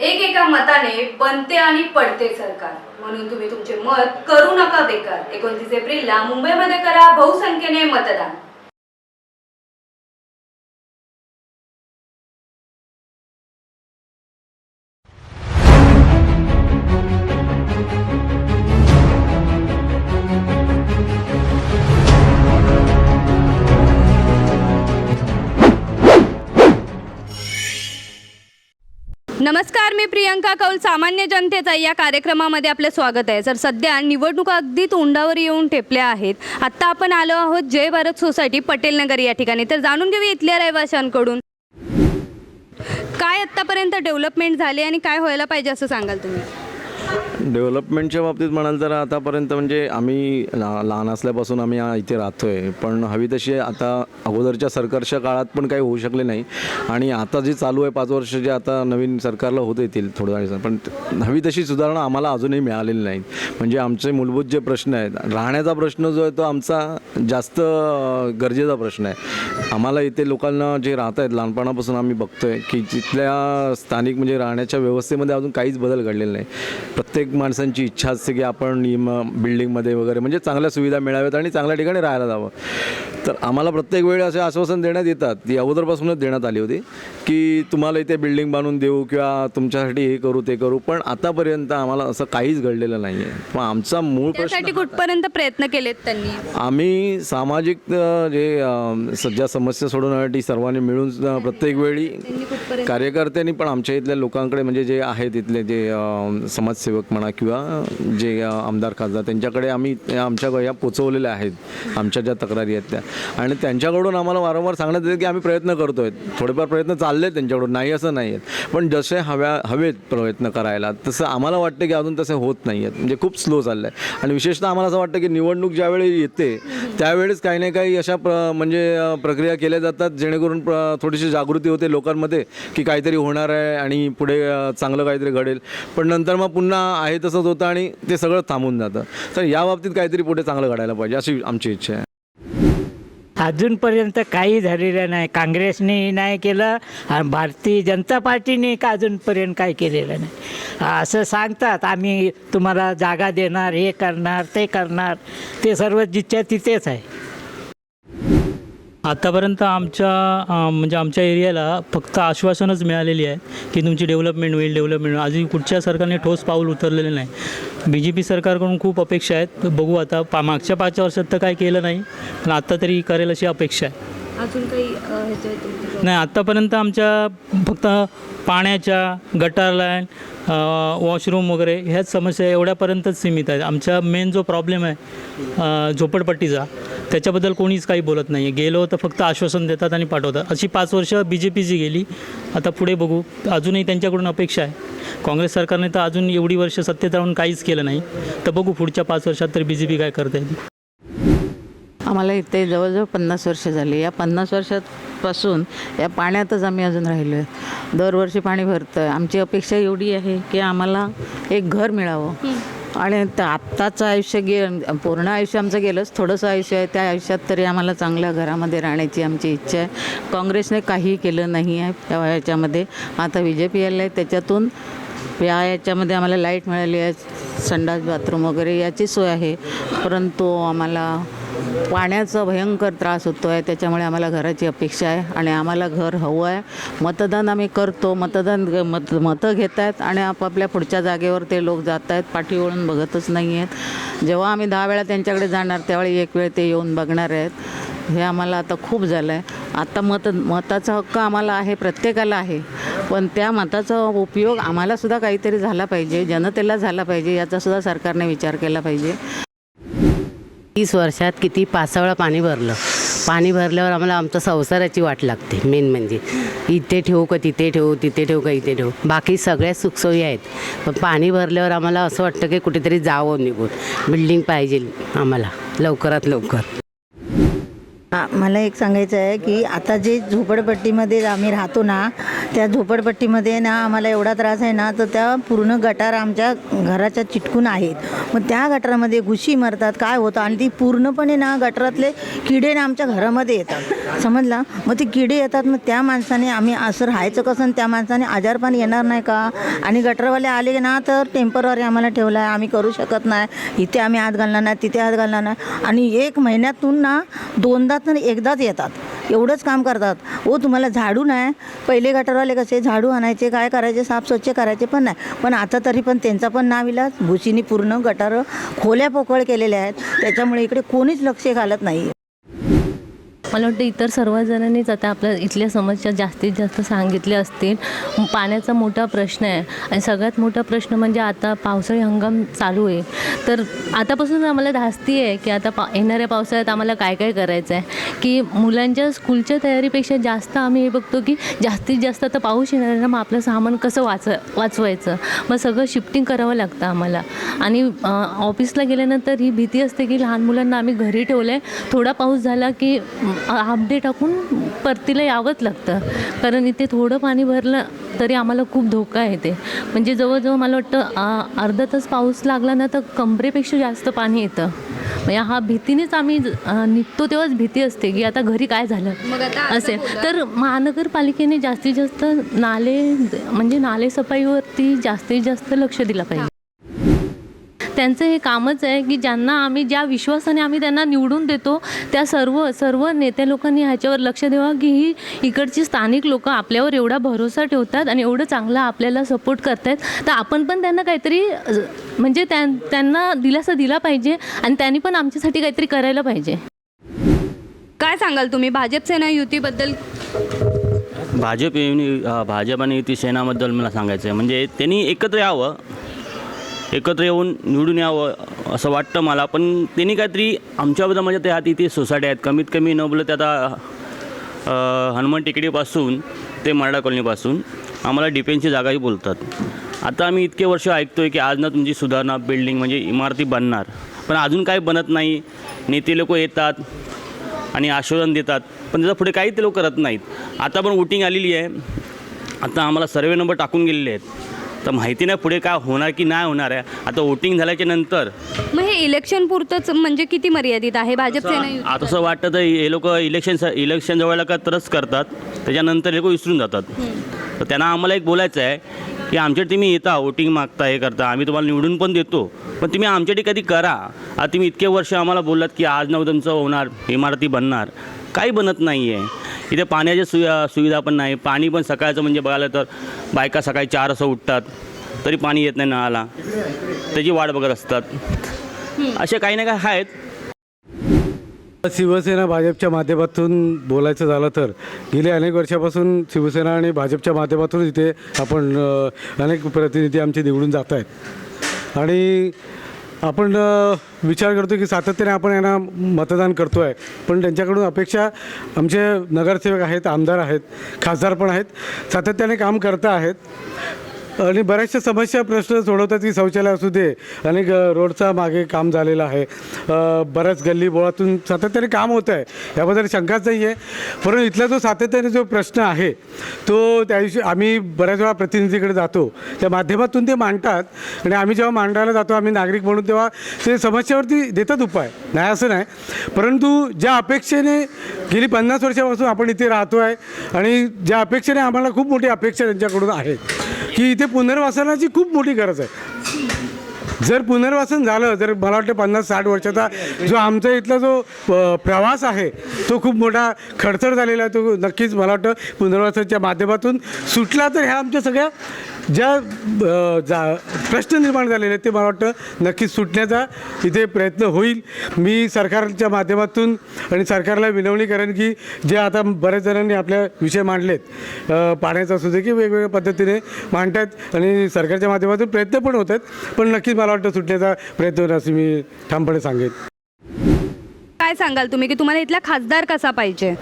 एक एका मताने बनते आणि पडते सरकार. म्हणून तुम्ही तुमचे मत करू नका बेकार. एकोणतीस एप्रिलला मुंबईमध्ये करा बहुसंख्येने मतदान. नमस्कार मी प्रियंका कौल सामान्य जनतेचा या कार्यक्रमामध्ये आपलं स्वागत आहे. सर सध्या निवडणुका अगदी तोंडावर येऊन ठेपल्या आहेत. आत्ता आपण आलो आहोत जय भारत सोसायटी पटेल नगर या ठिकाणी. तर जाणून घेऊया इथल्या रहिवाशांकडून. काय आत्तापर्यंत डेव्हलपमेंट झाली आणि काय व्हायला पाहिजे असं सांगाल तुम्ही? डेव्हलपमेंटच्या बाबतीत म्हणाल तर आतापर्यंत म्हणजे आम्ही ला लहान असल्यापासून आम्ही इथे राहतो आहे पण हवी तशी आता अगोदरच्या सरकारच्या काळात पण काही होऊ शकले नाही. आणि आता जे चालू आहे पाच वर्ष जे आता नवीन सरकारला होत येतील थोड्या वेळेस पण हवी तशी सुधारणा आम्हाला अजूनही मिळालेली नाही. म्हणजे आमचे मूलभूत जे प्रश्न आहेत राहण्याचा प्रश्न जो आहे तो आमचा जास्त गरजेचा प्रश्न आहे. आम्हाला इथे लोकांना जे राहत आहेत लहानपणापासून आम्ही बघतोय की तिथल्या स्थानिक म्हणजे राहण्याच्या व्यवस्थेमध्ये अजून काहीच बदल घडलेला नाही. प्रत्येक माणसांची इच्छा असते की आपण बिल्डिंगमध्ये वगैरे म्हणजे चांगल्या सुविधा मिळाव्यात आणि चांगल्या ठिकाणी राहायला जावं. तर आम्हाला प्रत्येक वेळी असे आश्वासन देण्यात येतात. ती अगोदरपासूनच देण्यात आली होती की तुम्हाला इथे बिल्डिंग बांधून देऊ किंवा तुमच्यासाठी हे करू ते करू. पण आतापर्यंत आम्हाला असं काहीच घडलेलं नाही आहे पण आमचा मूळ प्रश्न कुठपर्यंत प्रयत्न केलेत त्यांनी? आम्ही सामाजिक जे सध्या समस्या सोडवण्यासाठी सर्वांनी मिळून प्रत्येक वेळी कार्यकर्त्यांनी पण आमच्या इथल्या लोकांकडे म्हणजे जे आहेत इथले जे समाजसेवक म्हणा किंवा जे आमदार खासदार त्यांच्याकडे आम्ही आमच्या या पोचवलेल्या आहेत. आमच्या ज्या तक्रारी आहेत त्या. आणि त्यांच्याकडून आम्हाला वारंवार सांगण्यात येतं की आम्ही प्रयत्न करतो आहे थोडेफार प्रयत्न चालले आहेत त्यांच्याकडून नाही असं नाही आहेत पण जसे हव्या हवेत प्रयत्न करायला तसं आम्हाला वाटतं की अजून तसे होत नाही आहेत म्हणजे खूप स्लो चाललं आहे आणि विशेषतः आम्हाला असं वाटतं की निवडणूक ज्यावेळी येते त्यावेळेस काही ना काही अशा प्र म्हणजे प्रक्रिया केल्या जातात जेणेकरून प्र थोडीशी जागृती होते लोकांमध्ये की काहीतरी होणार आहे आणि पुढे चांगलं काहीतरी घडेल. पण नंतर मग पुन्हा आहे तसंच होतं आणि ते सगळं थांबून जातं. तर या बाबतीत काहीतरी पुढे चांगलं घडायला पाहिजे अशी आमची इच्छा आहे. अजूनपर्यंत काही झालेलं नाही. काँग्रेसने नाही केलं आणि भारतीय जनता पार्टीने का अजूनपर्यंत काही केलेलं नाही. असं सांगतात आम्ही तुम्हाला जागा देणार हे करणार ते करणार. ते सर्व जिच्छा तिथेच आहे. आतापर्यंत आमच्या म्हणजे आमच्या एरियाला फक्त आश्वासनच मिळालेली आहे की तुमची डेव्हलपमेंट होईल डेव्हलपमेंट होईल. आजही कुठच्या सरकारने ठोस पाऊल उतरलेलं नाही. बी जे पी सरकारकडून खूप अपेक्षा आहेत. बघू आता पा मागच्या पाच वर्षात तर काय केलं नाही पण आत्ता तरी करेल अशी अपेक्षा आहे. अजून काही नाही आत्तापर्यंत आमच्या फक्त पाण्याच्या गटार लाईन वॉशरूम वगैरे ह्याच समस्या एवढ्यापर्यंतच सीमित आहेत. आमचा मेन जो प्रॉब्लेम आहे झोपडपट्टीचा त्याच्याबद्दल कोणीच काही बोलत नाही आहे गेलो तर फक्त आश्वासन देतात आणि पाठवतात. अशी पाच वर्ष बी जे पीची गेली. आता पुढे बघू. अजूनही त्यांच्याकडून अपेक्षा आहे. काँग्रेस सरकारने तर अजून एवढी वर्ष सत्तेत राहून काहीच केलं नाही. तर बघू पुढच्या पाच वर्षात तर बी जे पी काय करते आम्हाला इथे जवळजवळ पन्नास वर्ष झाली. या पन्नास वर्षापासून या पाण्यातच आम्ही अजून राहिलो आहे दरवर्षी पाणी भरतं आहे आमची अपेक्षा एवढी आहे की आम्हाला एक घर मिळावं. आणि आत्ताचं आयुष्य गे पूर्ण आयुष्य आमचं गेलंच. थोडंसं आयुष्य आहे. त्या आयुष्यात तरी आम्हाला चांगल्या घरामध्ये राहण्याची आमची इच्छा आहे. काँग्रेसने काही केलं नाही आहे त्या याच्यामध्ये आता बी जे पी आलं आहे. त्याच्यातून या याच्यामध्ये आम्हाला लाइट मिळाली आहे. संडास बाथरूम वगैरे याची सोय आहे. परंतु आम्हाला पाण्याचा भयंकर त्रास होतो आहे त्याच्यामुळे आम्हाला घराची अपेक्षा आहे आणि आम्हाला घर हवं आहे. मतदान आम्ही करतो मतदान मत मतं घेत आहेत आणि आपापल्या पुढच्या जागेवर ते लोक जात आहेत पाठी वळून बघतच नाही आहेत. जेव्हा आम्ही दहा वेळा त्यांच्याकडे जाणार त्यावेळी एक वेळ ते येऊन बघणार आहेत. हे आम्हाला आता खूप झालं आहे आता मत मताचा हक्क आम्हाला आहे प्रत्येकाला आहे. पण त्या मताचा उपयोग आम्हालासुद्धा काहीतरी झाला पाहिजे जनतेला झाला पाहिजे याचासुद्धा सरकारने विचार केला पाहिजे. तीस वर्षात किती पाचवेळा पाणी भरलं. पाणी भरल्यावर आम्हाला आमच्या संसाराची वाट लागते मेन म्हणजे. इथे ठेवू का तिथे ठेवू तिथे ठेवू का इथे ठेवू. बाकी सगळ्या सुखसोयी आहेत. पण पाणी भरल्यावर आम्हाला असं वाटतं की कुठेतरी जावं निघून. बिल्डिंग पाहिजे आम्हाला लवकरात लवकर. मला एक सांगायचं आहे की आता जे झोपडपट्टीमध्ये आम्ही राहतो ना त्या झोपडपट्टीमध्ये ना आम्हाला एवढा त्रास आहे ना तर त्या पूर्ण गटार आमच्या घराच्या चिटकून आहेत. मग त्या गटारामध्ये घुशी मरतात काय होतं? आणि ती पूर्णपणे ना गटारातले किडे ना आमच्या घरामध्ये येतात. समजला? मग ते किडे येतात मग त्या माणसाने आम्ही असं राहायचं कसं? आणि त्या माणसाने आजारपण येणार नाही का? आणि गटरवाले आले ना तर टेंपररी आम्हाला ठेवलं आहे आम्ही करू शकत नाही. इथे आम्ही हात घालणार नाही तिथे हात घालणार नाही. आणि एक महिन्यातून ना दोनदा तर एकदाच येतात. एवढंच काम करतात. ओ तुम्हाला झाडू नाही? पहिले गटरवाले कसे झाडू आणायचे काय करायचे साफ स्वच्छ करायचे पण नाही. पण आता तरी पण त्यांचा पण नाव इलाज भुशीनी पूर्ण गटारं खोल्या पोकळ केलेल्या आहेत. त्याच्यामुळे इकडे कोणीच लक्ष घालत नाही. मला वाटतं इतर सर्वजणांनीच आता आपल्या इथल्या समस्या जास्तीत जास्त सांगितल्या असतील. पाण्याचा मोठा प्रश्न आहे. आणि सगळ्यात मोठा प्रश्न म्हणजे आता पावसाळी हंगाम चालू आहे. तर आतापासून आम्हाला धास्ती आहे की आता पा येणाऱ्या पावसाळ्यात आम्हाला काय काय करायचं आहे? की मुलांच्या स्कूलच्या तयारीपेक्षा जास्त आम्ही हे बघतो की जास्तीत जास्त आता पाऊस येणार आहे ना मग आपलं सामान कसं वाच वाचवायचं? मग सगळं शिफ्टिंग करावं लागतं आम्हाला. आणि ऑफिसला गेल्यानंतर ही भीती असते की लहान मुलांना आम्ही घरी ठेवलं आहे थोडा पाऊस झाला की हाफ डे टाकून परतीला यावंच लागतं. कारण इथे थोडं पाणी भरलं तरी आम्हाला खूप धोका आहे ते म्हणजे जवळजवळ मला वाटतं अर्धा तास पाऊस लागला ना तर कमरेपेक्षा जास्त पाणी येतं. म्हणजे हा भीतीनेच आम्ही निघतो तेव्हाच भीती असते की आता घरी काय झालं? असं असेल. तर महानगरपालिकेने जास्तीत जास्त नाले म्हणजे नाले सफाईवरती जास्तीत जास्त लक्ष दिलं पाहिजे. त्यांचं हे कामच आहे की ज्यांना आम्ही ज्या विश्वासाने आम्ही त्यांना निवडून देतो त्या सर्व सर्व नेते लोकांनी ह्याच्यावर लक्ष द्यावं की ही इकडची स्थानिक लोक आपल्यावर एवढा भरोसा ठेवतात आणि एवढं चांगलं आपल्याला सपोर्ट करतायत. तर आपण पण त्यांना काहीतरी म्हणजे त्या त्यांना दिलासा दिला पाहिजे आणि त्यांनी पण आमच्यासाठी काहीतरी करायला पाहिजे. काय सांगाल तुम्ही? भाजप सेना युतीबद्दल? भाजप भाजप आणि युती सेनाबद्दल मला सांगायचं आहे म्हणजे त्यांनी एकत्र यावं. एकत्र येऊन निवडून यावं असं वाटतं मला. पण त्यांनी काहीतरी आमच्याबद्दल म्हणजे त्या इथे सोसायटी आहेत. कमीत कमी न बोलत आता हनुमान टेकडीपासून ते मराठा कॉलनीपासून आम्हाला डिफेन्सची जागाही बोलतात. आता आम्ही इतके वर्ष ऐकतो आहे की आज ना तुमची सुधारणा बिल्डिंग म्हणजे इमारती बनणार. पण अजून काही बनत नाही. नेते लोक येतात आणि आश्वासन देतात. पण त्याचा पुढे काही ते लोक करत नाहीत. आता पण वोटिंग आलेली आहे. आता आम्हाला सर्वे नंबर टाकून गेलेले आहेत. तर माहिती नाही पुढे काय होणार की नाही होणार आहे. आता वोटिंग झाल्याच्यानंतर मग हे इलेक्शन पुरतंच म्हणजे किती मर्यादित आहे? भाजप सेना युती आता असं वाटतं तर हे लोक इलेक्शन इलेक्शन जवळ का तरच करतात. त्याच्यानंतर लोक विसरून जातात. तर त्यांना आम्हाला एक बोलायचं आहे की आमच्याकडे तुम्ही येता वोटिंग मागता हे करता. आम्ही तुम्हाला निवडून पण देतो. पण तुम्ही आमच्यासाठी कधी करा. आता तुम्ही इतके वर्ष आम्हाला बोललात की आज नऊ तुमचं होणार इमारती बनणार. काही बनत नाही आहे इथे पाण्याच्या सुवि सुविधा पण नाही. पाणी पण सकाळचं म्हणजे बघायला तर बायका सकाळी चार असं उठतात तरी पाणी येत नाही नळाला. त्याची वाट बघत असतात. असे काही ना काही आहेत. शिवसेना भाजपच्या माध्यमातून बोलायचं झालं तर गेले अनेक वर्षापासून शिवसेना आणि भाजपच्या माध्यमातून इथे आपण अनेक प्रतिनिधी आमचे निवडून जात आहेत. आणि आपण विचार करतो की सातत्याने आपण यांना मतदान करतो आहे पण त्यांच्याकडून अपेक्षा आमचे नगरसेवक आहेत आमदार आहेत खासदार पण आहेत सातत्याने काम करता आहेत. आणि बऱ्याचशा समस्या प्रश्न सोडवतात की शौचालय असू दे आणि रोडचा मागे काम झालेलं आहे. बऱ्याच गल्ली बोळातून सातत्याने काम होतं आहे. याबद्दल शंकाच नाही आहे. परंतु इथला जो सातत्याने जो प्रश्न आहे तो त्या दिवशी आम्ही बऱ्याच वेळा प्रतिनिधीकडे जातो. त्या माध्यमातून ते मांडतात. आणि आम्ही जेव्हा मांडायला जातो आम्ही नागरिक म्हणून तेव्हा ते समस्यावरती देतात उपाय. नाही असं नाही. परंतु ज्या अपेक्षेने गेली पन्नास वर्षापासून आपण इथे राहतो आहे आणि ज्या अपेक्षेने आम्हाला खूप मोठी अपेक्षा त्यांच्याकडून आहे की इथे पुनर्वसनाची खूप मोठी गरज आहे. जर पुनर्वसन झालं जर मला वाटतं पन्नास साठ वर्षाचा जो आमचा इथला जो प्रवास आहे तो खूप मोठा खडतर झालेला आहे. तो नक्कीच मला वाटतं पुनर्वासनाच्या माध्यमातून सुटला तर ह्या आमच्या सगळ्या ज्या जा प्रश्न निर्माण झालेले आहेत ते मला वाटतं नक्कीच सुटण्याचा इथे प्रयत्न होईल. मी सरकारच्या माध्यमातून आणि सरकारला विनवणी करेन की जे आता बऱ्याच जणांनी आपल्या विषय मांडलेत पाण्याचा असू दे की वेगवेगळ्या पद्धतीने मांडतात आणि सरकारच्या माध्यमातून प्रयत्न पण होत आहेत. पण नक्कीच मला वाटतं सुटण्याचा प्रयत्न होईल असं मी ठामपणे सांगेन. काय सांगाल तुम्ही? की तुम्हाला इथला खासदार कसा पाहिजे?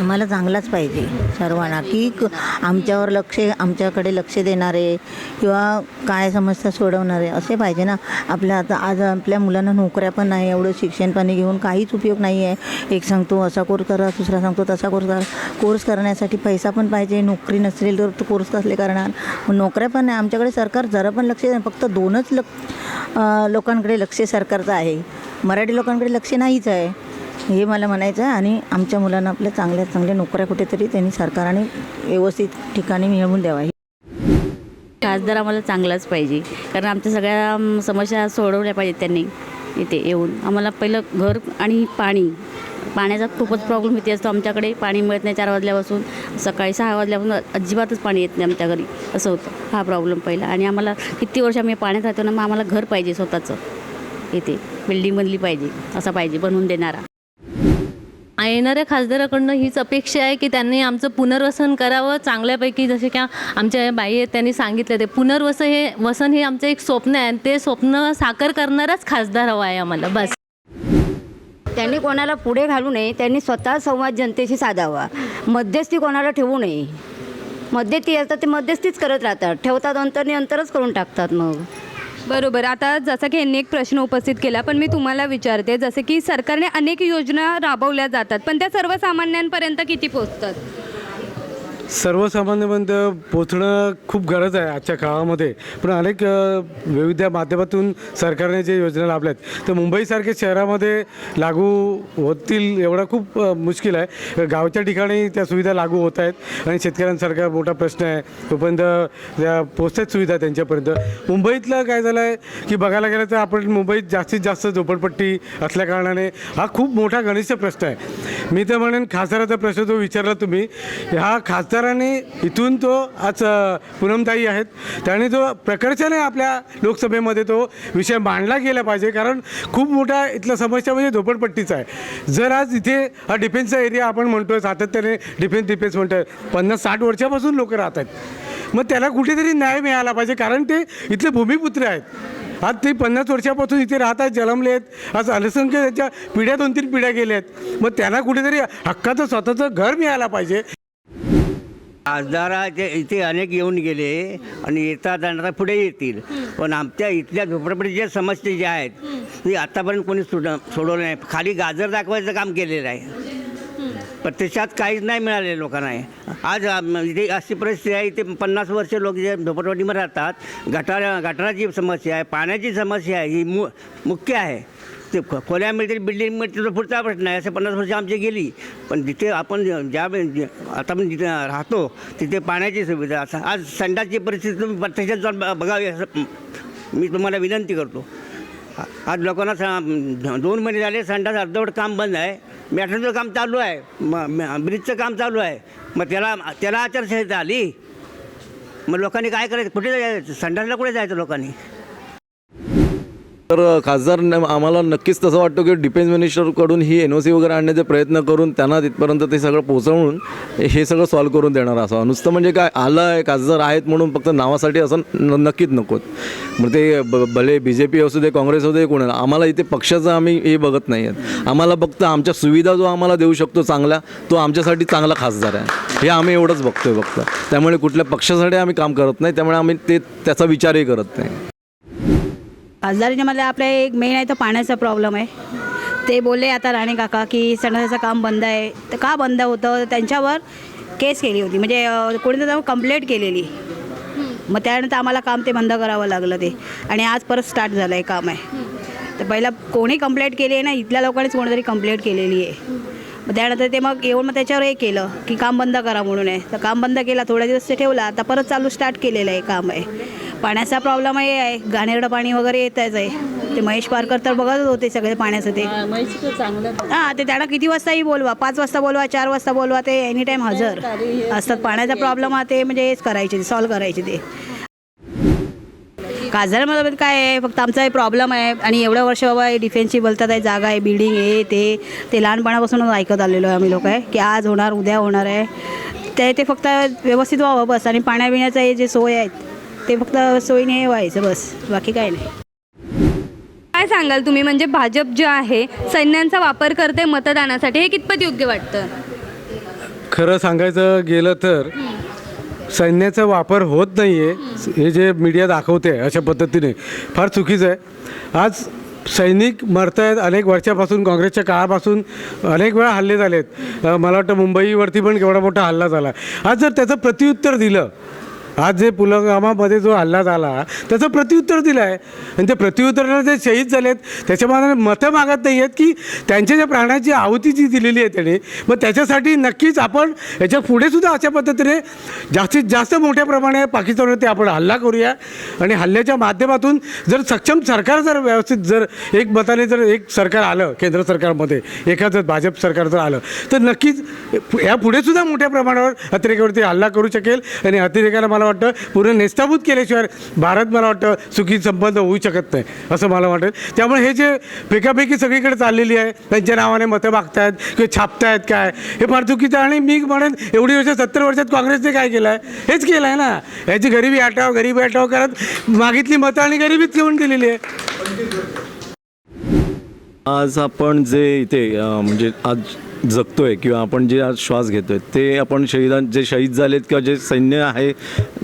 आम्हाला चांगलाच पाहिजे सर्वांना. की क- आमच्यावर लक्ष आमच्याकडे लक्ष देणारे किंवा काय समस्या सोडवणारे असे पाहिजे ना. आपल्या आता आज आपल्या मुलांना नोकऱ्या पण नाही एवढं शिक्षण पाणी घेऊन काहीच उपयोग नाही आहे. एक सांगतो असा कोर्स करा दुसरा सांगतो तसा कोर्स करा. कोर्स करण्यासाठी पैसा पण पाहिजे नोकरी नसेल तर तो कोर्स कसले करणार? नोकऱ्या पण नाही आमच्याकडे सरकार जरा पण लक्ष नाही. फक्त दोनच लक लोकांकडे लक्ष सरकारचं आहे. मराठी लोकांकडे लक्ष नाहीच आहे. हे मला म्हणायचं आहे आणि आमच्या मुलांना आपल्या चांगल्या चांगल्या नोकऱ्या कुठेतरी त्यांनी सरकारने व्यवस्थित ठिकाणी मिळवून द्यावा. खासदार आम्हाला चांगलाच पाहिजे. कारण आमच्या सगळ्या समस्या सोडवल्या पाहिजेत त्यांनी इथे येऊन. आम्हाला पहिलं घर आणि पाणी. पाण्याचा खूपच प्रॉब्लेम इथे असतो. आमच्याकडे पाणी मिळत नाही चार वाजल्यापासून. सकाळी सहा वाजल्यापासून अजिबातच पाणी येत नाही आमच्या घरी. असं होतं. हा प्रॉब्लेम पहिला. आणि आम्हाला किती वर्ष आम्ही पाण्यात राहतो ना मग आम्हाला घर पाहिजे स्वतःचं. इथे. बिल्डिंग बनली पाहिजे. असं पाहिजे. बनवून देणारा. येणाऱ्या खासदाराकडनं हीच अपेक्षा आहे की त्यांनी आमचं पुनर्वसन करावं. चांगल्यापैकी जसे की आमच्या बाई आहेत त्यांनी सांगितलं ते पुनर्वसन हे वसन हे आमचं एक स्वप्न आहे. आणि ते स्वप्न साकार करणाराच खासदार हवा आहे आम्हाला. बस. त्यांनी कोणाला पुढे घालू नये त्यांनी स्वतः संवाद जनतेशी साधावा. मध्यस्थी कोणाला ठेवू नये. मध्यस्थी असतात ते मध्यस्थीच करत राहतात. ठेवतात अंतरने अंतरच करून टाकतात मग. बरोबर. आता जसं की यांनी एक प्रश्न उपस्थित केला पण मी तुम्हाला विचारते जसं की सरकारने अनेक योजना राबवल्या जातात पण त्या सर्वसामान्यांपर्यंत किती पोहोचतात? सर्वसामान्यपर्यंत पोचणं खूप गरज आहे आजच्या काळामध्ये. पण अनेक विविध माध्यमातून सरकारने जे योजना लाभल्या आहेत तर मुंबईसारख्या शहरामध्ये लागू होतील एवढा खूप मुश्किल आहे. गावच्या ठिकाणी त्या सुविधा लागू होत आहेत आणि शेतकऱ्यांसारखा मोठा प्रश्न आहे. तोपर्यंत त्या पोचतात सुविधा त्यांच्यापर्यंत. मुंबईतलं काय झालं आहे की बघायला गेलं तर आपण मुंबईत जास्तीत जास्त झोपडपट्टी असल्याकारणाने हा खूप मोठा गणेश प्रश्न आहे. मी तर म्हणेन खासदाराचा प्रश्न जो विचारला तुम्ही हा खासदार खासदाराने इथून तो आज पूनमताई आहेत. त्याने जो प्रकर्षाने आपल्या लोकसभेमध्ये तो विषय मांडला गेला पाहिजे कारण खूप मोठा इथला समस्या म्हणजे झोपडपट्टीचा आहे. जर आज इथे हा डिफेन्सचा एरिया आपण म्हणतोय सातत्याने डिफेन्स डिफेन्स म्हणतोय पन्नास साठ वर्षापासून लोक राहत आहेत. मग त्याला कुठेतरी न्याय मिळाला पाहिजे कारण ते इथले भूमिपुत्र आहेत. आज ते पन्नास वर्षापासून इथे राहत आहेत जन्मले आहेत. आज अल्पसंख्य त्याच्या पिढ्या दोन तीन पिढ्या गेल्या आहेत. मग त्यांना कुठेतरी हक्काचं स्वतःचं घर मिळायला पाहिजे. खासदाराचे इथे अनेक येऊन गेले आणि येता जाणारा पुढे येतील. पण आमच्या इथल्या झोपडपट्टीच्या समस्या ज्या आहेत ती आतापर्यंत कोणी सोड सोडवलं नाही. खाली गाजर दाखवायचं काम केलेलं आहे. प्रत्यक्षात काहीच नाही मिळाले लोकांना. आज आम- इथे अशी परिस्थिती आहे इथे पन्नास वर्ष लोक जे झोपडपट्टीमध्ये राहतात. गटार गटाराची समस्या आहे पाण्याची समस्या आहे ही मु मुख्य आहे. ते खो- खोल्या मिळतील बिल्डिंग मिळतील तर पुढचा प्रश्न आहे. असे पन्नास वर्ष आमची गेली. पण जिथे आपण ज्या आता आपण जिथे राहतो तिथे पाण्याची सुविधा असं आज संडासची परिस्थिती तुम्ही प्रत्यक्षात जाऊन ब- बघावी असं मी तुम्हाला विनंती करतो. आज लोकांना सा- दोन महिने झाले संडास अर्धवट काम बंद आहे. मॅट्रोचं काम चालू आहे. म- ब्रिजचं काम चालू आहे. मग त्याला त्याला आचारसंहिता आली. मग लोकांनी काय करायचं? कुठे जायचं? संडासला कुठे जायचं लोकांनी? तर खासदार आम्हाला नक्कीच तसं वाटतं की डिफेन्स मिनिस्टरकडून ही एन ओ सी वगैरे आणण्याचे प्रयत्न करून त्यांना तिथपर्यंत ते सगळं पोहोचवून हे सगळं सॉल्व्ह करून देणार असावं. नुसतं म्हणजे काय आलं आहे खासदार आहेत म्हणून फक्त नावासाठी असं नक्कीच नकोत मग ते ब भले बी जे पी असू दे काँग्रेस असू दे कोणाला आम्हाला इथे पक्षाचं आम्ही हे बघत नाही आहेत. आम्हाला फक्त आमच्या सुविधा जो आम्हाला देऊ शकतो चांगल्या तो आमच्यासाठी चांगला खासदार आहे. हे आम्ही एवढंच बघतोय फक्त. त्यामुळे कुठल्या पक्षासाठी आम्ही काम करत नाही त्यामुळे आम्ही ते त्याचा विचारही करत नाही. खासदारीच्या मला आपल्या एक मेन आहे तर पाण्याचा प्रॉब्लेम आहे. ते बोलले आता राणे काका की संडासाचं काम बंद आहे. तर का बंद होतं? त्यांच्यावर केस केली होती. म्हणजे कोणी तर कंप्लेंट केलेली. मग त्यानंतर आम्हाला काम ते बंद करावं लागलं ते. आणि आज परत स्टार्ट झालं आहे काम आहे. तर पहिला कोणी कंप्लेंट केली आहे ना इथल्या लोकांनीच कोणीतरी कंप्लेंट केलेली आहे. मग त्यानंतर ते मग येऊन मग त्याच्यावर हे केलं की काम बंद करा म्हणून आहे. तर काम बंद केला थोड्या दिवस ते ठेवला आता परत चालू स्टार्ट केलेलं आहे काम आहे. पाण्याचा प्रॉब्लेम आहे आहे. घाणेरडं पाणी वगैरे येतच आहे ते महेश पारकर तर बघतच होते सगळे पाण्याचं ते. हां ते त्यांना किती वाजताही बोलवा. पाच वाजता बोलवा चार वाजता बोलवा ते एनी टाईम हजर असतात. पाण्याचा प्रॉब्लेम हा ते म्हणजे हेच करायचे सॉल्व करायचे ते. खासदारामध्ये काय आहे? फक्त आमचा प्रॉब्लेम आहे. आणि एवढ्या वर्ष बाबा डिफेन्सची बोलतात आहे. जागा आहे बिल्डिंग हे ते. ते लहानपणापासूनच ऐकत आलेलो आहे आम्ही लोक आहे की आज होणार उद्या होणार आहे. ते ते फक्त व्यवस्थित व्हावं बस. आणि पाण्यापिण्याचं हे जे सोय आहेत ते फक्त सोयीने हे व्हायचं बस बाकी काय नाही. काय सांगाल तुम्ही? म्हणजे भाजप जे आहे सैन्यांचा वापर करते मतदानासाठी हे कितपत योग्य वाटतं? खरं सांगायचं गेलं तर सैन्याचा वापर होत नाही आहे हे जे मीडिया दाखवते अशा पद्धतीने फार चुकीचं आहे. आज सैनिक मरत आहेत अनेक वर्षापासून काँग्रेसच्या काळापासून अनेक वेळा हल्ले झालेत. मला वाटतं मुंबईवरती पण केवढा मोठा हल्ला झाला. आज जर त्याचं प्रत्युत्तर दिलं आज जे पुलवामामध्ये जो हल्ला झाला त्याचं प्रत्युत्तर दिलं आहे आणि ते प्रत्युत्तराला जे शहीद झालेत त्याच्यामध्ये मतं मागत नाही आहेत की त्यांच्या ज्या प्राणाची आहुती जी दिलेली आहे त्याने मग त्याच्यासाठी नक्कीच आपण याच्यापुढे सुद्धा अशा पद्धतीने जास्तीत जास्त मोठ्या प्रमाणे पाकिस्तानवरती आपण हल्ला करूया. आणि हल्ल्याच्या माध्यमातून जर सक्षम सरकार जर व्यवस्थित जर एक मताने जर एक सरकार आलं केंद्र सरकारमध्ये एखादं भाजप सरकार जर आलं तर नक्कीच यापुढे सुद्धा मोठ्या प्रमाणावर अतिरेकावरती हल्ला करू शकेल. आणि अतिरेकाला मला वाटतं पूर्ण नेस्ताभूत केल्याशिवाय भारत मला वाटतं सुखी संबंध होऊ शकत नाही असं मला वाटेल. त्यामुळे हे जे फेकाफेकी सगळीकडे चाललेली आहे त्यांच्या नावाने मतं मागतायत किंवा छापतायत काय हे फार चुकीचं आणि मी म्हणेन एवढी वर्ष सत्तर वर्षात काँग्रेसने काय केलं आहे हेच केलं आहे ना. याची गरिबी हटाव गरिबी हटाव करत मागितली मतं आणि गरिबीच घेऊन दिलेली आहे. आज आपण जे इथे म्हणजे आज जगतोय किंवा आपण जे आज श्वास घेतोय ते आपण शहीदां जे शहीद झालेत किंवा जे सैन्य आहे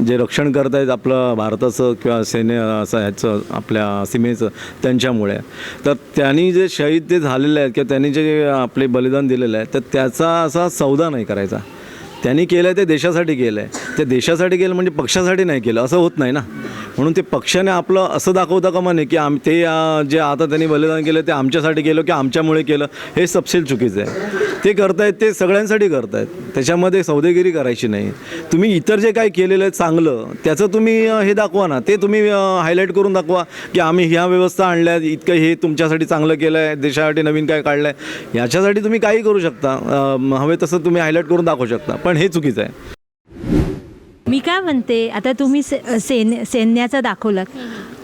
जे रक्षण करत आहेत आपलं भारताचं किंवा सैन्य असं ह्याचं आपल्या सीमेचं त्यांच्यामुळे. तर त्यांनी जे शहीद ते झालेले आहेत किंवा त्यांनी जे आपले बलिदान दिलेलं आहे तर त्याचा असा सौदा नाही करायचा. त्यांनी केलं आहे ते देशासाठी केलं आहे ते देशासाठी केलं म्हणजे पक्षासाठी नाही केलं असं होत नाही ना. म्हणून ते पक्षाने आपलं असं दाखवता का म्हणे की आम ते जे आता त्यांनी बलिदान केलं ते आमच्यासाठी केलं की आमच्यामुळे केलं हे सबसेल चुकीचं आहे. ते करतायत ते सगळ्यांसाठी करतायत. त्याच्यामध्ये सौदेगिरी करायची नाही. तुम्ही इतर जे काही केलेलं आहे चांगलं त्याचं तुम्ही हे दाखवा ना. ते तुम्ही हायलाईट करून दाखवा की आम्ही ह्या व्यवस्था आणल्या इतकं हे तुमच्यासाठी चांगलं केलं आहे देशासाठी नवीन काय काढलं आहे याच्यासाठी तुम्ही काही करू शकता. हवे तसं तुम्ही हायलाईट करून दाखवू शकता. पण हे चुकीचं आहे. मी काय म्हणते आता तुम्ही से सैन्य सैन्याचं दाखवलं.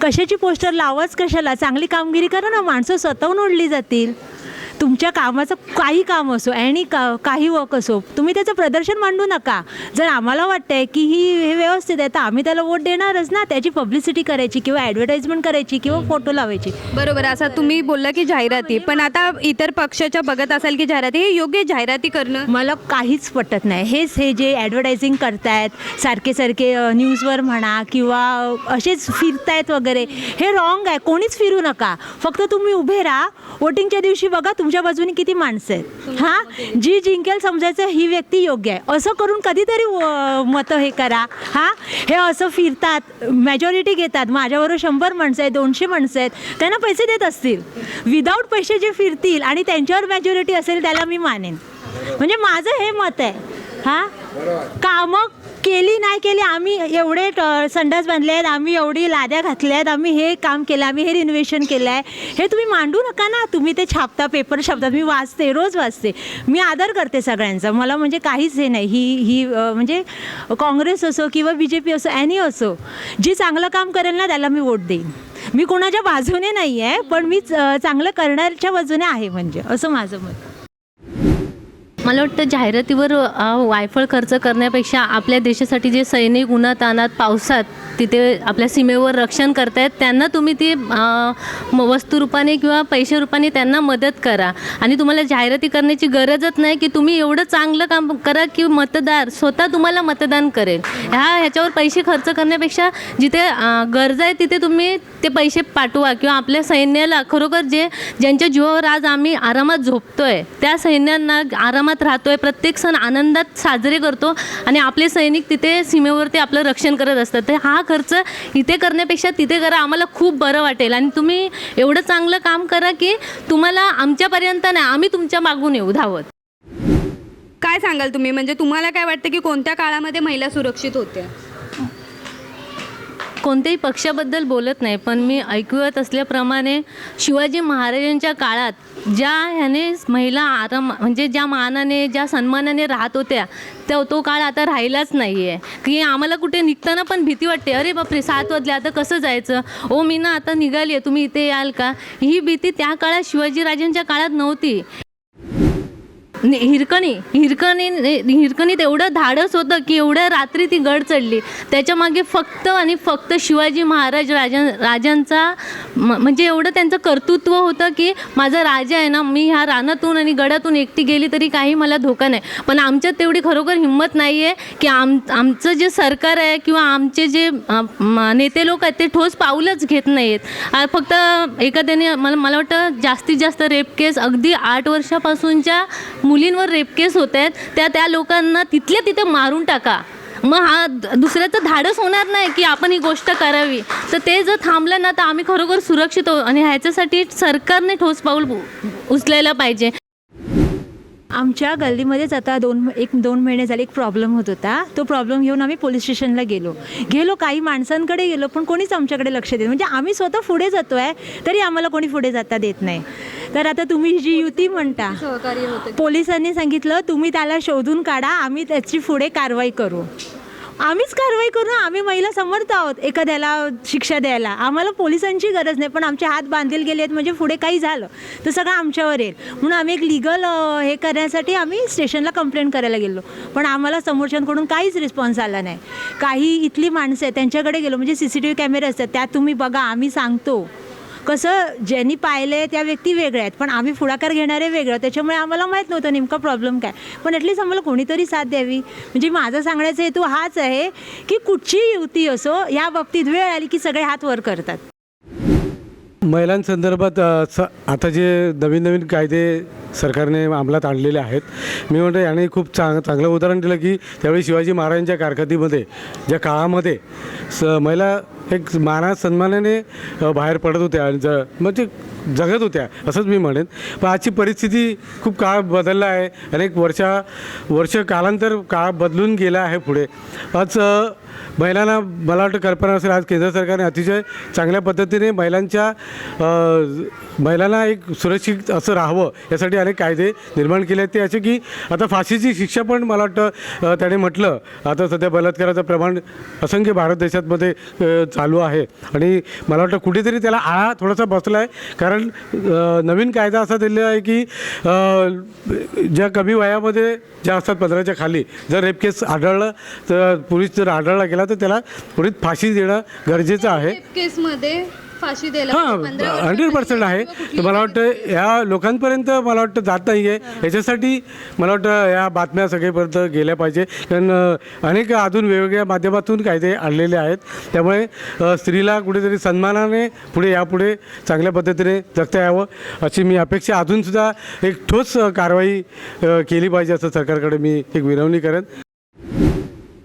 कशाची पोस्टर लावाच कशाला? चांगली कामगिरी करा ना माणसं स्वतःहून ओढली जातील. तुमच्या कामाचं काही काम असो आणि का काही वर्क असो तुम्ही त्याचं प्रदर्शन मांडू नका. जर आम्हाला वाटतंय की ही हे व्यवस्थित आहे तर आम्ही त्याला वोट देणारच ना. त्याची पब्लिसिटी करायची किंवा ॲडव्हर्टाईजमेंट करायची किंवा फोटो लावायची. बरोबर असं तुम्ही बोलला की जाहिराती पण आता इतर पक्षाच्या बघत असाल की जाहिराती हे योग्य जाहिराती करणं? मला काहीच पटत नाही. हेच हे जे ॲडव्हर्टायझिंग करतायत सारखे सारखे न्यूजवर म्हणा किंवा असेच फिरतायत वगैरे हे रॉंग आहे. कोणीच फिरू नका. फक्त तुम्ही उभे राहा. वोटिंगच्या दिवशी बघा तुमच्या बाजूने किती माणसं आहेत? हां? जी जिंकेल समजायचं ही व्यक्ती योग्य आहे. असं करून कधीतरी व- मतं हे करा. हां? हे असं फिरतात. मेजॉरिटी घेतात. माझ्याबरोबर शंभर माणसं आहेत दोनशे माणसं आहेत. त्यांना पैसे देत असतील. विदाऊट पैसे जे फिरतील आणि त्यांच्यावर मेजॉरिटी असेल त्याला मी मानेन. म्हणजे माझं हे मत आहे. हां? कामं केली नाही केली आम्ही एवढे संडास बांधले आहेत आम्ही एवढी लाद्या घातल्या आहेत आम्ही हे काम केलं आम्ही हे रिनोव्हेशन केलं आहे हे तुम्ही मांडू नका ना तुम्ही ते छापता पेपर छापता मी वाचते रोज वाचते. मी आदर करते सगळ्यांचा मला म्हणजे काहीच हे नाही. ही ही म्हणजे काँग्रेस असो किंवा बी जे पी असो ॲनी असो जी चांगलं काम करेल ना त्याला मी वोट देईन. मी कोणाच्या बाजूने नाही आहे पण मी च- चांगलं करण्याच्या बाजूने आहे म्हणजे असं माझं मत. मला वाटतं जाहिरातीवर वायफळ खर्च करण्यापेक्षा आपल्या देशासाठी जे सैनिक उन्हात अनात पावसात तिथे आपल्या सीमेवर रक्षण करतायत त्यांना तुम्ही ती म- वस्तुरूपाने किंवा पैसे रूपाने त्यांना मदत करा. आणि तुम्हाला जाहिराती करण्याची गरजच नाही की तुम्ही एवढं चांगलं काम करा की मतदार स्वतः तुम्हाला मतदान करेल. ह्या ह्याच्यावर पैसे खर्च करण्यापेक्षा जिथे गरज आहे तिथे तुम्ही ते पैसे पाठवा किंवा आपल्या सैन्याला खरोखर जे ज्यांच्या जीवावर आज आम्ही आरामात झोपतोय त्या सैन्यांना आरामात राहतोय. प्रत्येक सण आनंदात साजरे करतो आणि आपले सैनिक तिथे सीमेवरती आपलं रक्षण करत असतात. तर हा खर्च इथे करण्यापेक्षा तिथे करा आम्हाला खूप बरं वाटेल. आणि तुम्ही एवढं चांगलं काम करा की तुम्हाला आमच्यापर्यंत नाही आम्ही तुमच्या मागून येऊ धावत. काय सांगाल तुम्ही? म्हणजे तुम्हाला काय वाटतं की कोणत्या काळामध्ये महिला सुरक्षित होत्या? कोणत्याही पक्षाबद्दल बोलत नाही पण मी ऐकवत असल्याप्रमाणे शिवाजी महाराजांच्या काळात ज्या ह्याने महिला आराम म्हणजे ज्या मानाने ज्या सन्मानाने राहत होत्या त्या तो काळ आता राहिलाच नाही आहे की आम्हाला कुठे निघताना पण भीती वाटते. अरे बापरे सात वाजले आता कसं जायचं? ओ मी ना आता निघाली आहे तुम्ही इथे याल का? ही भीती त्या काळात शिवाजीराजांच्या काळात नव्हती. हिरकणी. हिरकणी हिरकणीत एवढं धाडस होतं की एवढ्या रात्री ती गड चढली. त्याच्यामागे फक्त आणि फक्त शिवाजी महाराज राजा राजांचा म- म्हणजे एवढं त्यांचं कर्तृत्व होतं की माझा राजा आहे ना मी ह्या रानातून आणि गडातून एकटी गेली तरी काही मला धोका नाही. पण आमच्यात तेवढी खरोखर हिंमत नाही आहे की आम आमचं जे सरकार आहे किंवा आमचे जे नेते लोक आहेत ते ठोस पाऊलच घेत नाही आहेत फक्त एखाद्याने मला मला वाटतं जास्तीत जास्त रेप केस अगदी आठ वर्षापासूनच्या मुलींवर रेप केस होत आहेत. त्या त्या लोकांना तिथल्या तिथे मारून टाका. मग हा द- दुसऱ्याचं धाडस होणार नाही की आपण ही गोष्ट करावी. तर ते जर थांबलं ना तर आम्ही खरोखर सुरक्षित हो आणि ह्याच्यासाठी सरकारने ठोस पाऊल उचलायला पाहिजे. आमच्या गल्लीमध्येच आता दोन एक दोन महिने झाले एक प्रॉब्लेम होत होता. तो प्रॉब्लेम घेऊन आम्ही पोलीस स्टेशनला गेलो. गेलो काही माणसांकडे गेलो पण कोणीच आमच्याकडे लक्ष देत म्हणजे आम्ही स्वतः पुढे जातो आहे तरी आम्हाला कोणी पुढे जाता देत नाही. तर आता तुम्ही जी युती म्हणता पोलिसांनी सांगितलं तुम्ही त्याला शोधून काढा आम्ही त्याची पुढे कारवाई करू. आम्हीच कारवाई करू ना आम्ही महिला समर्थ आहोत एखाद्याला शिक्षा द्यायला. आम्हाला पोलिसांची गरज नाही पण आमचे हात बांधील गेले आहेत म्हणजे पुढे काही झालं तर सगळं आमच्यावर येईल. म्हणून आम्ही एक लिगल हे करण्यासाठी आम्ही स्टेशनला कंप्लेंट करायला गेलो. पण आम्हाला समोरच्यांकडून काहीच रिस्पॉन्स आला नाही. काही इथली माणसं आहेत त्यांच्याकडे गेलो म्हणजे सी सी टी व्ही कॅमेरे असतात त्यात तुम्ही बघा आम्ही सांगतो. कसं ज्यांनी पाहिले त्या व्यक्ती वेगळ्या आहेत. पण आम्ही पुढाकार घेणारे वेगळं त्याच्यामुळे आम्हाला माहीत नव्हतं नेमका प्रॉब्लेम काय. पण ॲटलीस्ट आम्हाला कोणीतरी साथ द्यावी. म्हणजे माझा सांगण्याचा हेतू हाच आहे की कुठचीही युती असो या बाबतीत वेळ आली की सगळे हात वर करतात. महिलांसंदर्भात स आता जे नवीन नवीन कायदे सरकारने अंमलात आणलेले आहेत मी म्हणतो याने खूप चांग चांगलं उदाहरण दिलं की त्यावेळी शिवाजी महाराजांच्या कारकिर्दीमध्ये ज्या काळामध्ये स महिला एक माना सन्मानाने बाहेर पडत होत्या आणि ज म्हणजे जगत होत्या असंच मी म्हणेन. पण आजची परिस्थिती खूप काळ बदलला आहे अनेक वर्षा वर्ष कालांतर काळ बदलून गेला आहे पुढे. आज महिलांना मला वाटतं कल्पना असेल आज केंद्र सरकारने अतिशय चांगल्या पद्धतीने महिलांच्या महिलांना एक सुरक्षित असं राहावं यासाठी अनेक कायदे निर्माण केले आहेत. ते असे की आता फाशीची शिक्षा पण मला वाटतं त्याने म्हटलं. आता सध्या बलात्काराचं प्रमाण असंख्य भारत देशातमध्ये चालू आहे. आणि मला वाटतं कुठेतरी त्याला आळा थोडासा बसला आहे कारण नवीन कायदा असा दिलेला आहे की ज्या कमी वयामध्ये ज्या असतात पंधराच्या खाली जर रेप केस आढळलं तर पोलीस जर आढळला गेला तर त्याला त्वरित फाशी देणं गरजेचं आहे. केसमध्ये फाशी द्यायला हां हंड्रेड पर्सेंट आहे. तर मला वाटतं या लोकांपर्यंत मला वाटतं जात नाही आहे याच्यासाठी मला वाटतं या बातम्या सगळेपर्यंत गेल्या पाहिजे. कारण अ, अनेक अजून वेगवेगळ्या माध्यमातून कायदे आणलेले आहेत. त्यामुळे अ, स्त्रीला कुठेतरी सन्मानाने पुढे यापुढे चांगल्या पद्धतीने जगता यावं अशी मी अपेक्षा अजूनसुद्धा एक ठोस अ, कारवाई अ, केली पाहिजे असं सरकारकडे मी एक विनवणी करेन.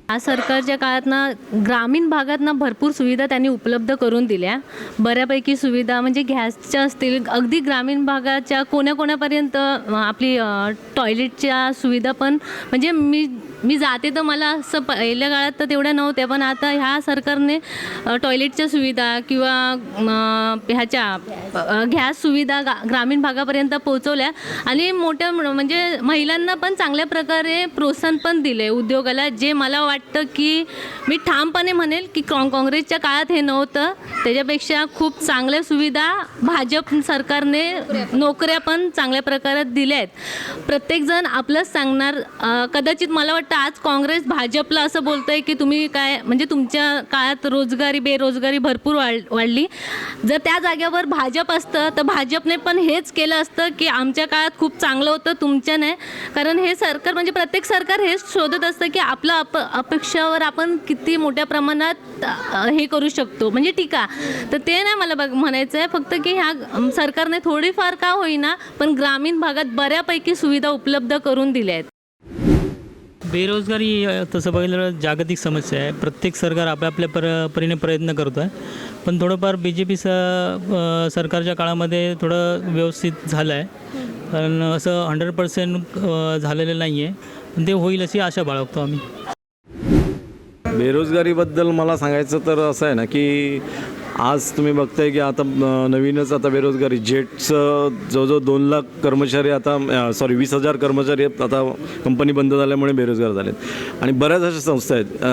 या सरकारच्या काळात ना ग्रामीण भागात ना भरपूर सुविधा त्यांनी उपलब्ध करून दिल्या. बऱ्यापैकी सुविधा म्हणजे गॅसच्या असतील अगदी ग्रामीण भागाच्या कोण्याकोण्यापर्यंत कोण्यापर्यंत आपली टॉयलेटच्या सुविधा पण म्हणजे मी मी जाते तर मला असं पहिल्या काळात तर तेवढ्या नव्हत्या पण आता ह्या सरकारने टॉयलेटच्या सुविधा किंवा ह्याच्या गॅस सुविधा गा ग्रामीण भागापर्यंत पोहोचवल्या आणि मोठ्या म्हणजे महिलांना पण चांगल्या प्रकारे प्रोत्साहन पण दिले उद्योगाला जे मला वाटतं की मी ठामपणे म्हणेल की काँ काँग्रेसच्या काळात हे नव्हतं. त्याच्यापेक्षा खूप चांगल्या सुविधा भाजप सरकारने नोकऱ्या पण चांगल्या प्रकारात दिल्या आहेत प्रत्येकजण आपलंच सांगणार कदाचित मला वाटतं आज काँग्रेस भाजपला असं बोलतंय आहे की तुम्ही काय म्हणजे तुमच्या काळात रोजगारी बेरोजगारी भरपूर वाढ वाढली. जर त्या जागेवर भाजप असतं तर भाजपने पण हेच केलं असतं की आमच्या काळात खूप चांगलं होतं तुमच्या नाही कारण हे सरकार म्हणजे प्रत्येक सरकार हेच शोधत असतं की आपलं अप अपेक्षावर आपण किती मोठ्या प्रमाणात हे करू शकतो. म्हणजे टीका. तर ते नाही मला बघ म्हणायचं आहे फक्त की ह्या सरकारने थोडीफार का होईना पण ग्रामीण भागात बऱ्यापैकी सुविधा उपलब्ध करून दिल्या आहेत. बेरोजगारी तसं बघितलं जागतिक समस्या आहे. प्रत्येक सरकार आपल्या आपल्या पर परीने प्रयत्न करतो आहे पण थोडंफार बी जे पी स सरकारच्या काळामध्ये थोडं व्यवस्थित झालं आहे कारण असं हंड्रेड पर्सेंट झालेलं नाही आहे पण ते होईल अशी आशा बाळगतो आम्ही. बेरोजगारीबद्दल मला सांगायचं तर असं आहे ना की आज तुम्ही बघताय की आता नवीनच आता बेरोजगारी. जेटचं जवळजवळ दोन लाख कर्मचारी आता सॉरी वीस हजार कर्मचारी आहेत, आता कंपनी बंद झाल्यामुळे बेरोजगार झालेत. आणि बऱ्याच अशा संस्था आहेत.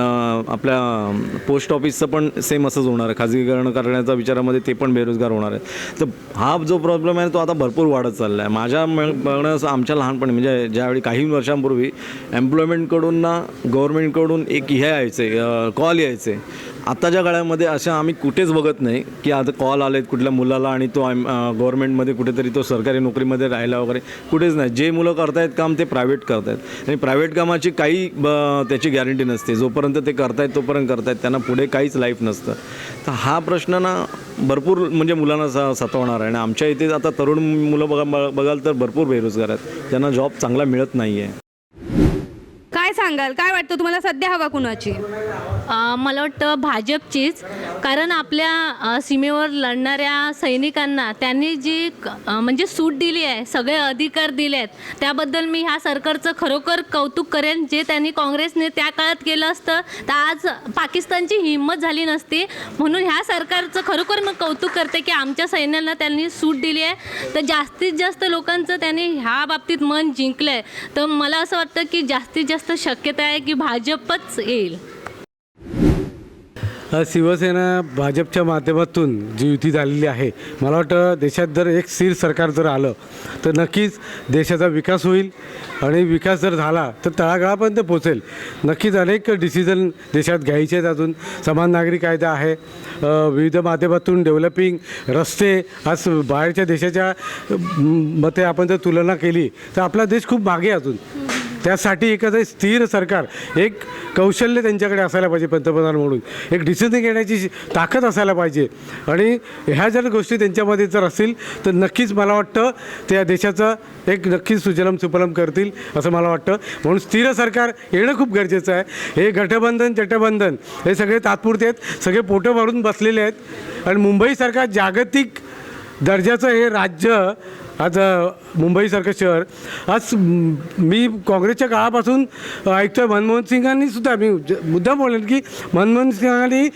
आपल्या पोस्ट ऑफिसचं पण सेम असंच होणार आहे. खाजगीकरण करण्याच्या विचारामध्ये ते पण बेरोजगार होणार आहेत. तर हा जो प्रॉब्लेम आहे तो आता भरपूर वाढत चालला आहे माझ्या बघण्यास आमच्या लहानपणी म्हणजे ज्यावेळी काही वर्षांपूर्वी एम्प्लॉयमेंटकडून ना गव्हर्नमेंटकडून एक हे यायचे कॉल यायचे. आताच्या काळामध्ये अशा आम्ही कुठेच बघत नाही की आता कॉल आलेत कुठल्या मुलाला आणि तो गव्हर्नमेंटमध्ये कुठेतरी तो सरकारी नोकरीमध्ये राहिला वगैरे. कुठेच नाही. जे मुलं करतायत काम ते प्रायव्हेट करतायत. आणि प्रायव्हेट कामाची काही ब- त्याची गॅरंटी नसते. जोपर्यंत ते करतायत तोपर्यंत करतायत. त्यांना पुढे काहीच लाईफ नसतं. तर हा प्रश्न ना भरपूर म्हणजे मुलांना स सतवणार आहे. आणि आमच्या इथे आता तरुण मुलं बघा बघाल तर भरपूर बेरोजगार आहेत. ज्यांना जॉब चांगला मिळत नाही आहे काय सांगाल? काय वाटतं? तुम्हाला सध्या हवा कुणाची? मला वाटतं भाजपचीच. कारण आपल्या सीमेवर लढणाऱ्या सैनिकांना त्यांनी जी म्हणजे सूट दिली आहे सगळे अधिकार दिले आहेत त्याबद्दल मी ह्या सरकारचं खरोखर कौतुक करेन. जे त्यांनी काँग्रेसने त्या काळात केलं असतं तर आज पाकिस्तानची हिंमत झाली नसती. म्हणून ह्या सरकारचं खरोखर मी कौतुक करते की आमच्या सैन्याला त्यांनी सूट दिली आहे. तर जास्तीत जास्त लोकांचं त्यांनी ह्या बाबतीत मन जिंकलं आहे तर मला असं वाटतं की जास्तीत जास्त शक्यता आहे की भाजपच येईल. शिवसेना भाजपच्या माध्यमातून जी युती झालेली आहे मला वाटतं देशात जर एक स्थिर सरकार जर आलं तर नक्कीच देशाचा विकास होईल आणि विकास जर झाला तर तळागाळापर्यंत पोचेल नक्कीच अनेक डिसिजन देशात घ्यायचे आहेत अजून. समान नागरी कायदा आहे विविध माध्यमातून डेव्हलपिंग रस्ते आज बाहेरच्या देशाच्या मते आपण जर तुलना केली तर आपला देश खूप मागे अजून. त्यासाठी एखादं स्थिर सरकार. एक कौशल्य त्यांच्याकडे असायला पाहिजे पंतप्रधान म्हणून. एक डिसिजन घेण्याची ताकद असायला पाहिजे. आणि ह्या जर गोष्टी त्यांच्यामध्ये जर असतील तर नक्कीच मला वाटतं त्या देशाचं एक नक्कीच सुजलम सुफलम करतील असं मला वाटतं. म्हणून स्थिर सरकार येणं खूप गरजेचं आहे. हे गठबंधन चटबंधन हे सगळे तात्पुरते आहेत. सगळे पोटं भरून बसलेले आहेत. आणि मुंबईसारखा जागतिक दर्जाचं हे राज्य आज मुंबईसारखं शहर. आज मी काँग्रेसच्या काळापासून ऐकतोय मनमोहन सिंगांनी सुद्धा मी मुद्दा मुद्दाम बोलेन की मनमोहन सिंगांनी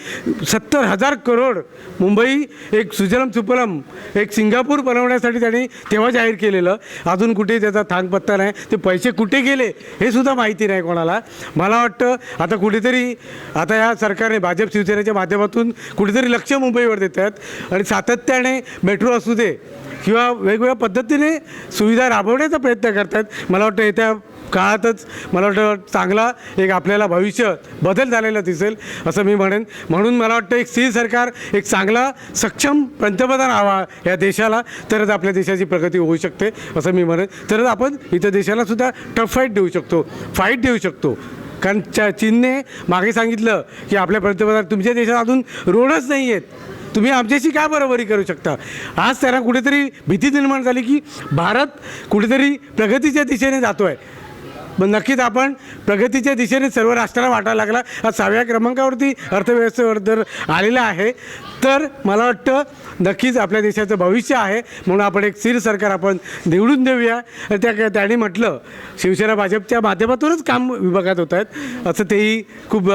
सत्तर हजार करोड मुंबई एक सुजलम सुपलम एक सिंगापूर बनवण्यासाठी त्यांनी तेव्हा जाहीर केलेलं. अजून कुठे त्याचा थांगपत्ता नाही. ते पैसे कुठे गेले हे सुद्धा माहिती नाही कोणाला. मला वाटतं आता कुठेतरी आता या सरकारने भाजप शिवसेनेच्या माध्यमातून कुठेतरी लक्ष मुंबईवर देत आहेत आणि सातत्याने मेट्रो असू दे किंवा वेगवेगळ्या पद्धतीने सुविधा राबवण्याचा प्रयत्न करतात. मला वाटतं येत्या काळातच मला वाटतं चांगला एक आपल्याला भविष्य बदल झालेला दिसेल असं मी म्हणेन. म्हणून मला वाटतं एक स्थिर सरकार एक चांगला सक्षम पंतप्रधान हवा या देशाला तरच आपल्या देशाची प्रगती होऊ शकते असं मी म्हणेन. तरच आपण इथं देशाला सुद्धा टफ फाईट देऊ शकतो फाईट देऊ शकतो. कारण च चीनने मागे सांगितलं की आपल्या पंतप्रधान तुमच्या देशात अजून रोडच नाही आहेत तुम्ही आमच्याशी काय बरोबरी करू शकता? आज त्यांना कुठेतरी भीती निर्माण झाली की भारत कुठेतरी प्रगतीच्या दिशेने जातो आहे मग नक्कीच आपण प्रगतीच्या दिशेने सर्व राष्ट्राला वाटायला लागला. हा सहाव्या क्रमांकावरती अर्थव्यवस्थेवर जर आलेला आहे. तर मला वाटतं नक्कीच आपल्या देशाचं भविष्य आहे. म्हणून आपण एक स्थिर सरकार आपण निवडून देऊया. त्या त्याने म्हटलं शिवसेना भाजपच्या माध्यमातूनच काम विभागात होत आहेत. असं तेही खूप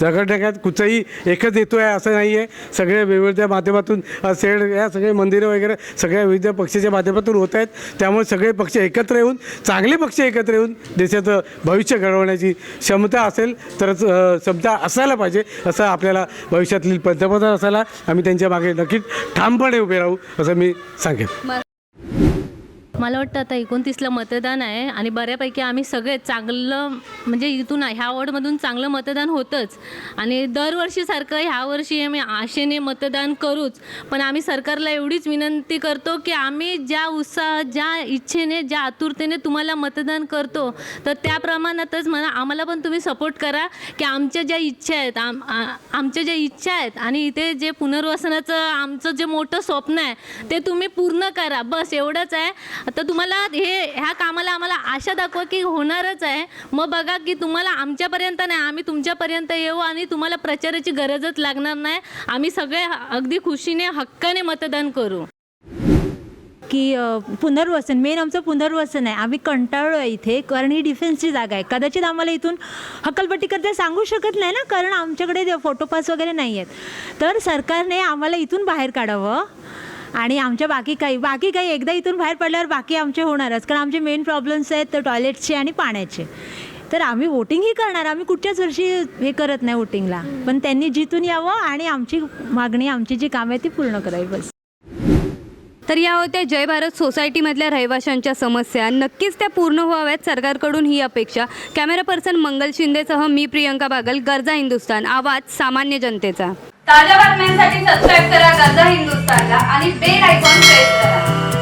झगडण्यात कुठचंही एकच येतो आहे असं नाही आहे. सगळे वेगवेगळ्या माध्यमातून सेड या सगळे मंदिरं वगैरे सगळ्या विविध पक्षाच्या माध्यमातून होत आहेत. त्यामुळे सगळे पक्ष एकत्र येऊन चांगले पक्ष एकत्र येऊन देशाचं भविष्य घडवण्याची क्षमता असेल तरच क्षमता असायला पाहिजे. असं आपल्याला भविष्यातील पंतप्रधान असायला आम्ही त्यांच्या मागे नक्कीच ठामपणे उभे राहू असं मी सांगेन. मला वाटतं आता एकोणतीसला मतदान आहे आणि बऱ्यापैकी आम्ही सगळे चांगलं म्हणजे इथून ह्या वॉर्डमधून चांगलं मतदान होतंच. आणि दरवर्षीसारखं ह्या वर्षी आम्ही आशेने मतदान करूच. पण आम्ही सरकारला एवढीच विनंती करतो की आम्ही ज्या उत्साह ज्या इच्छेने ज्या आतुरतेने तुम्हाला मतदान करतो तर त्या प्रमाणातच म्हणा आम्हाला पण तुम्ही सपोर्ट करा की आमच्या ज्या इच्छा आहेत आम आमच्या ज्या इच्छा आहेत आणि इथे जे पुनर्वसनाचं आमचं जे मोठं स्वप्न आहे ते तुम्ही पूर्ण करा. बस एवढंच आहे. आता तुम्हाला हे ह्या कामाला आम्हाला आशा दाखवा की होणारच आहे. मग बघा की तुम्हाला आमच्यापर्यंत नाही आम्ही तुमच्यापर्यंत येऊ आणि तुम्हाला प्रचाराची गरजच लागणार नाही. आम्ही सगळे अगदी खुशीने हक्काने मतदान करू. की पुनर्वसन मेन आमचं पुनर्वसन आहे. आम्ही कंटाळलो आहे इथे कारण ही डिफेन्सची जागा आहे. कदाचित आम्हाला इथून हक्कलपट्टी करता सांगू शकत नाही ना कारण आमच्याकडे फोटोपास वगैरे नाही आहेत. तर सरकारने आम्हाला इथून बाहेर काढावं. आणि आमच्या बाकी काही बाकी काही एकदा इथून बाहेर पडल्यावर बाकी आमचे होणारच. कारण आमचे मेन प्रॉब्लेम्स आहेत तर टॉयलेटचे आणि पाण्याचे. तर आम्ही वोटिंगही करणार. आम्ही कुठच्याच वर्षी हे करत नाही वोटिंगला पण त्यांनी जिथून यावं आणि आमची मागणी आमची जी कामं आहे ती पूर्ण करावी बस. तर या होत्या जय भारत सोसायटीमधल्या रहिवाशांच्या समस्या. नक्कीच त्या पूर्ण व्हाव्यात सरकारकडून ही अपेक्षा. कॅमेरा पर्सन मंगल शिंदेसह मी प्रियंका बागल गरजा हिंदुस्तान आवाज सामान्य जनतेचा. ताज्या बातम्यांसाठी सबस्क्राईब करा गरजा हिंदुस्तानला आणि बेल आयकॉन प्रेस करा.